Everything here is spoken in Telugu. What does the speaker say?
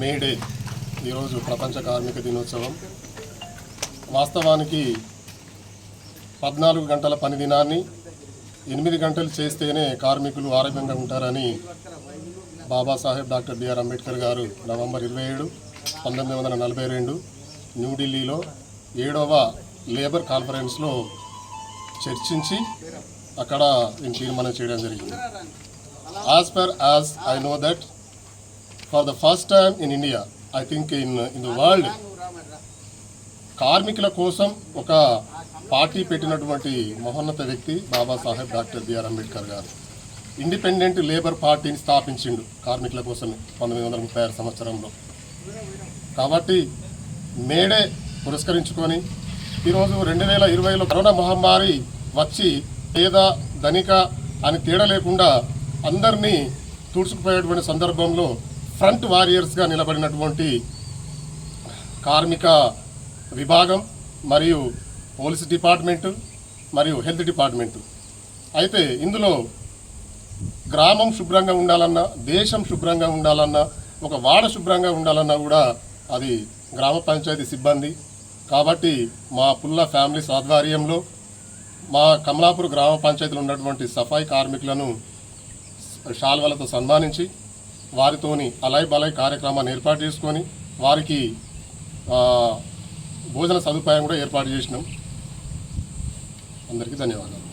మే డే ఈరోజు ప్రపంచ కార్మిక దినోత్సవం. వాస్తవానికి పద్నాలుగు గంటల పని దినాన్ని ఎనిమిది గంటలు చేస్తేనే కార్మికులు ఆరోగ్యంగా ఉంటారని బాబాసాహెబ్ డాక్టర్ బిఆర్ అంబేద్కర్ గారు నవంబర్ ఇరవై ఏడు పంతొమ్మిది వందల నలభై రెండు న్యూఢిల్లీలో ఏడవ లేబర్ కాన్ఫరెన్స్లో చర్చించి అక్కడ దీన్ని తీర్మానం చేయడం జరిగింది. As per as I know that for the first time in India I think in in the world కార్మికుల కోసం ఒక పార్టీ పెట్టినటువంటి మహోన్నత వ్యక్తి బాబాసాహెబ్ డాక్టర్ బిఆర్ అంబేద్కర్ గారు. ఇండిపెండెంట్ లేబర్ పార్టీని స్థాపించిండు కార్మికుల కోసం పంతొమ్మిది వందల ముప్పై ఆరు సంవత్సరంలో. కాబట్టి మేడే పురస్కరించుకొని ఈరోజు రెండు వేల ఇరవైలో కరోనా మహమ్మారి వచ్చి పేద ధనిక అని తేడా లేకుండా అందరినీ తుడుచుకుపోయేటువంటి సందర్భంలో ఫ్రంట్ వారియర్స్గా నిలబడినటువంటి కార్మిక విభాగం మరియు పోలీస్ డిపార్ట్మెంటు మరియు హెల్త్ డిపార్ట్మెంటు. అయితే ఇందులో గ్రామం శుభ్రంగా ఉండాలన్నా దేశం శుభ్రంగా ఉండాలన్నా ఒక వాడ శుభ్రంగా ఉండాలన్నా కూడా అది గ్రామ పంచాయతీ సిబ్బంది. కాబట్టి మా పుల్ల ఫ్యామిలీస్ ఆధ్వర్యంలో మా కమలాపూర్ గ్రామ పంచాయతీలో ఉన్నటువంటి సఫాయి కార్మికులను శాల్వలతో సన్మానించి వారితోని అలై బలై కార్యక్రమాన్ని ఏర్పాటు చేసుకొని వారికి భోజన సదుపాయం కూడా ఏర్పాటు చేసినాం. అందరికీ ధన్యవాదాలు.